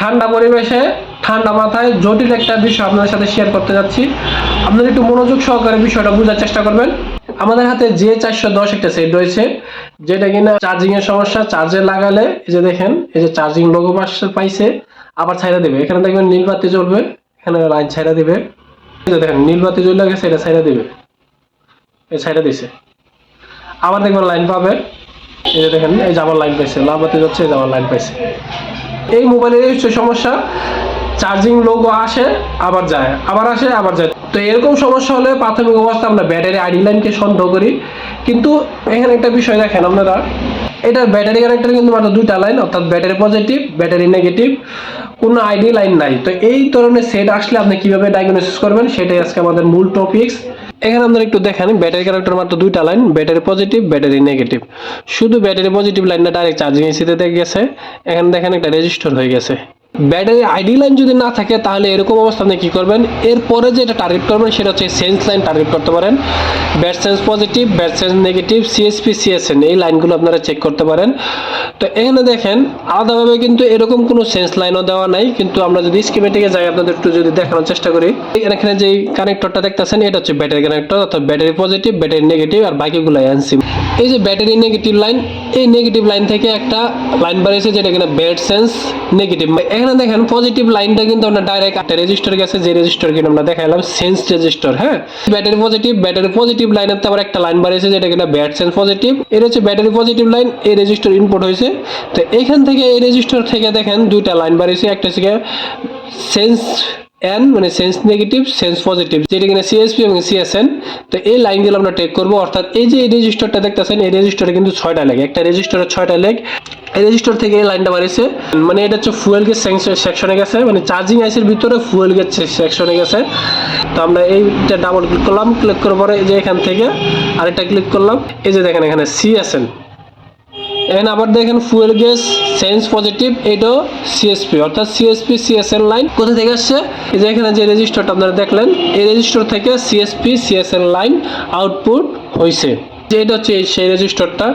ঠান্ডা পরিবেশে, ঠান্ডা মাথায় জটিল একটা বিষয় আপনাদের সাথে শেয়ার করতে যাচ্ছি। আপনারা একটু মনোযোগ সহকারে বিষয়টা বোঝার চেষ্টা করবেন। আমাদের হাতে যে চারশো দশ একটা সেট রয়েছে, যেটা কিনা চার্জিং এর সমস্যা চার্জে লাগালে, এই যে দেখেন, এই যে চার্জিং লোগো পাইছে, আবার ছাইড়া দেবে। এখানে দেখবেন নীল বাতি জ্বলবে, এখানে লাইন ছাইড়া দিবে। এই যে দেখেন, নীল বাতি জ্বলে গেছে, এটা ছাইড়া দিবে। এই ছাইড়া দিছে। আবার দেখবেন লাইন পাবে। এই যে দেখেন, এই যে আমার লাইন পাইছে, লাল বাতি যাচ্ছে এই যে আমার লাইন পাইছে। এই মোবাইলের সমস্যা। চার্জিং লোগো আসে, আবার যায়। আবার আসে, আবার যায়। তো এরকম সমস্যা হলে প্রাথমিক অবস্থা আমরা ব্যাটারি আইডি লাইনকে সন্দেহ করি। কিন্তু এখানে একটা বিষয় দেখেন আপনারা। এটার ব্যাটারি ক্যারেক্টার কিন্তু মাত্র দুইটা লাইন অর্থাৎ ব্যাটারি পজিটিভ ব্যাটারি নেগেটিভ কোনো আইডি লাইন নাই। তো এই ধরনের সেট আসলে আপনি কীভাবে ডায়াগনোসিস করবেন, সেটাই আজকে আমাদের মূল টপিকস এখানে আপনারা একটু দেখেন ব্যাটারি ক্যারেক্টার মাত্র দুইটা line battery positive battery negative শুধু ব্যাটারি পজিটিভ লাইনটা ডাইরেক্ট চার্জিং এসিতে গেছে। এখানে দেখেন একটা রেজিস্টার হয়ে গেছে। ব্যাটারি আইডি লাইন যদি না থাকে, তাহলে এরকম অবস্থা আপনি কী করবেন? এরপরে যেটা টার্গেট করবেন, সেটা হচ্ছে সেন্স লাইন টার্গেট করতে পারেন। Bat sense positive bat sense negative CSP CSN এই লাইনগুলো আপনারা চেক করতে পারেন। তো এখানে দেখেন, আলাদাভাবে কিন্তু এরকম কোনো সেন্স লাইনও দেওয়া নাই, কিন্তু আমরা যদি স্কিমেটিকে যাই, আপনাদের একটু যদি দেখানোর চেষ্টা করি। এখানে যে কানেক্টরটা দেখতেছেন, এটা হচ্ছে ব্যাটারি কানেক্টর অর্থাৎ ব্যাটারি পজিটিভ ব্যাটারি নেগেটিভ আর বাকিগুলো এনসিম এই যে ব্যাটারি নেগেটিভ লাইন এই নেগেটিভ লাইন থেকে একটা লাইন বাড়িয়েছে যেটা কিনা ব্যাড সেন্স নেগেটিভ এখানে দেখেন পজিটিভ লাইনটা কিন্তু আমরা ডাইরেক্ট একটা রেজিস্টার গেছে, যে রেজিস্টার কিন্তু আমরা দেখাইলাম সেন্স রেজিস্টার হ্যাঁ? ব্যাটারি পজিটিভ ব্যাটারি পজিটিভ লাইনের তো আবার একটা লাইন বাড়িয়েছে, যেটা কিনা ব্যাট সেন্স পজিটিভ এটা হচ্ছে ব্যাটারি পজিটিভ লাইন এই রেজিস্টার ইনপুট হয়েছে। তো এখান থেকে এই রেজিস্টার থেকে দেখেন দুইটা লাইন বাড়িয়েছে, একটা হচ্ছে সেন্স এন মানে সেন্স নেগেটিভ সেন্স পজিটিভ যেটা কিনা সিএসপি এবং সিএসএন তো এই লাইনগুলো আমরা টেক করব। অর্থাৎ এই যে এই রেজিস্টারটা দেখতেছেন, এই রেজিস্টারে কিন্তু ছয়টা লেগ একটা রেজিস্টারে ছয়টা লেগ এই রেজিস্টার থেকে এই লাইনটা বাড়িয়েছে। মানে এটা হচ্ছে ফুয়েল গেজ সেকশনে গেছে। মানে চার্জিং আইসির ভিতরে ফুয়েল গেজ সেকশনে গেছে। তো আমরা এইটা ডাবল ক্লিক করলাম। ক্লিক করার পরে এই যে এখান থেকে আরেকটা ক্লিক করলাম। এই যে দেখেন এখানে সিএসএন এখানে আবার দেখেন ফুয়েল গ্যাস সেন্স পজিটিভ এটাও সিএসপি অর্থাৎ সিএসপি সিএসএন লাইন কোথা থেকে আসছে? এই যে এখানে যে রেজিস্টারটা আপনারা দেখলেন, এই রেজিস্টার থেকে সিএসপি সিএসএন লাইন আউটপুট হয়েছে যে এটা হচ্ছে সেই রেজিস্টারটা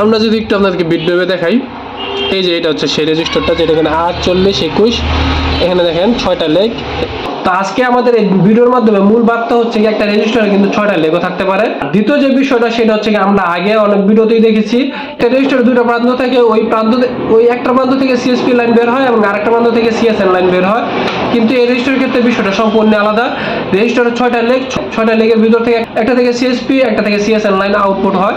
আমরা যদি একটু আপনাদেরকে ভিডিওতে দেখাই, এই যে এটা হচ্ছে সেই রেজিস্টারটা যেটা এখানে আটচল্লিশ, একুশ, এখানে দেখেন ছয়টা লেগ তো আজকে আমাদের এই ভিডিওর মাধ্যমে মূল বার্তা হচ্ছে কি, একটা রেজিস্টারে কিন্তু ছয়টা লেগো থাকতে পারে। দ্বিতীয় যে বিষয়টা, সেটা হচ্ছে কি, আমরা আগে অনেক ভিডিওতেই দেখেছি। একটা রেজিস্টারে দুটো প্রান্ত থাকে ওই প্রান্ত ওই একটা প্রান্ত থেকে সিএসপি লাইন বের হয় এবং আরেকটা প্রান্ত থেকে সিএসএন লাইন বের হয়। কিন্তু এই রেজিস্টারের ক্ষেত্রে বিষয়টা সম্পূর্ণ আলাদা। রেজিস্টারের ছয়টা লেগ ছয়টা লেগের ভিতর থেকে একটা থেকে সিএসপি একটা থেকে সিএসএন লাইন আউটপুট হয়।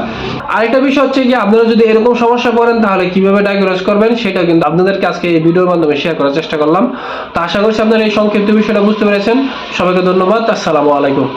আরেকটা বিষয় হচ্ছে কি আপনারা যদি এরকম সমস্যা করেন, তাহলে কীভাবে ডায়াগনোজ করবেন, সেটা কিন্তু আপনাদেরকে আজকে এই ভিডিওর মাধ্যমে শেয়ার করার চেষ্টা করলাম। তো আশা করছি আপনারা এই সংক্ষিপ্ত বিষয়টা বুঝতে পেরেছেন। সবাইকে ধন্যবাদ। আসসালামু আলাইকুম।